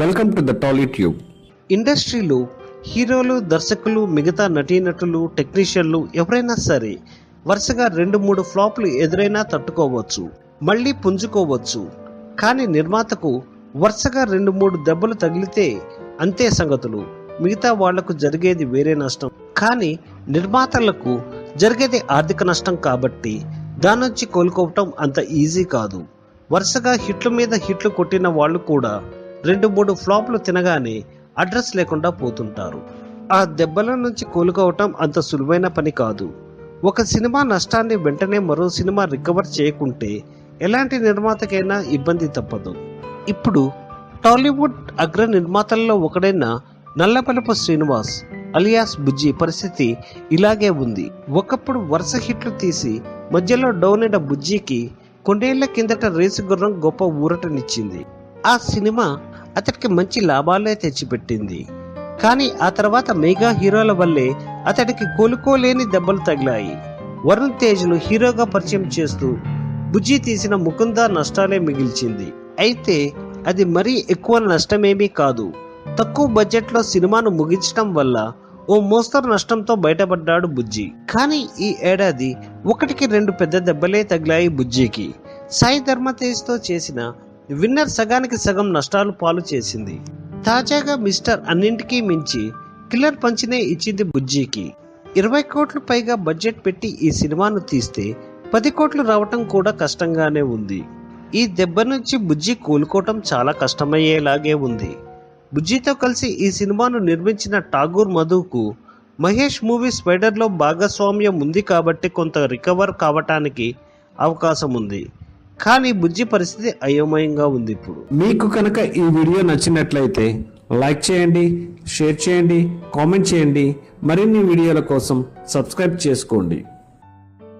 Welcome to the Tolly Tube ఇండస్ట్రీలో హీరోలు దర్శకులు మిగతా నటీనటులు టెక్నీషియన్లు ఎవరైనా సరే వరుసగా రెండు మూడు ఫ్లాప్లు ఎదురైనా తట్టుకోవచ్చు మళ్ళీ పుంజుకోవచ్చు. కానీ నిర్మాతకు వరుసగా రెండు మూడు దెబ్బలు తగిలితే అంతే సంగతులు. మిగతా వాళ్ళకు జరిగేది వేరే నష్టం. కానీ నిర్మాతలకు జరిగేది ఆర్థిక నష్టం కాబట్టి దాని నుంచి కోలుకోవటం అంత ఈజీ కాదు. వరుసగా హిట్ల మీద హిట్లు కొట్టిన వాళ్ళు కూడా రెండు మూడు ఫ్లాప్లు తినగానే అడ్రస్ లేకుండా పోతుంటారు. ఆ దెబ్బల నుంచి కోలుకోవటం అంత సులువైన పని కాదు. ఒక సినిమా నష్టాన్ని వెంటనే మరో సినిమా రికవర్ చేయకుంటే ఎలాంటి నిర్మాతకైనా ఇబ్బంది తప్పదు. ఇప్పుడు టాలీవుడ్ అగ్ర నిర్మాతల్లో ఒకడైన నల్లపలపు శ్రీనివాస్ అలియాస్ బుజ్జి పరిస్థితి ఇలాగే ఉంది. ఒకప్పుడు వరుస హిట్లు తీసి మధ్యలో డౌన్ అయిన బుజ్జికి కొన్నేళ్ళ కిందట రేసు గుర్రం గొప్ప ఊరటనిచ్చింది. ఆ సినిమా అతడికి మంచి లాభాలే తెచ్చిపెట్టింది. కానీ ఆ తర్వాత మెగా హీరోల వల్లే అతడికి కోలుకోలేని దెబ్బలు తగిలాయి. వరుణ్ తేజ్ను హీరోగా పరిచయం చేస్తూ బుజ్జి తీసిన ముకుంద నష్టాలే మిగిల్చింది. అయితే అది మరీ ఎక్కువ నష్టమేమీ కాదు. తక్కువ బడ్జెట్లో సినిమాను ముగించడం వల్ల ఓ మోస్తరు నష్టంతో బయటపడ్డాడు బుజ్జి. కానీ ఈ ఏడాది ఒకటికి రెండు పెద్ద దెబ్బలే తగిలాయి బుజ్జికి. సాయి ధర్మతేజ్తో చేసిన విన్నర్ సగానికి సగం నష్టాలు పాలు చేసింది. తాజాగా మిస్టర్ అన్నింటికీ మించి కిల్లర్ పంచినే ఇచ్చింది బుజ్జికి. ఇరవై కోట్లు పైగా బడ్జెట్ పెట్టి ఈ సినిమాను తీస్తే పది కోట్లు రావటం కూడా కష్టంగానే ఉంది. ఈ దెబ్బ నుంచి బుజ్జి కోలుకోవటం చాలా కష్టమయ్యేలాగే ఉంది. బుజ్జితో కలిసి ఈ సినిమాను నిర్మించిన ఠాగూర్ మధుకు మహేష్ మూవీ స్పైడర్లో భాగస్వామ్యం ఉంది కాబట్టి కొంత రికవర్ కావటానికి అవకాశం ఉంది. కానీ బుజ్జి పరిస్థితి అయోమయంగా ఉంది ఇప్పుడు. మీకు కనుక ఈ వీడియో నచ్చినట్లయితే లైక్ చేయండి షేర్ చేయండి కామెంట్ చేయండి. మరిన్ని వీడియోల కోసం సబ్స్క్రైబ్ చేసుకోండి.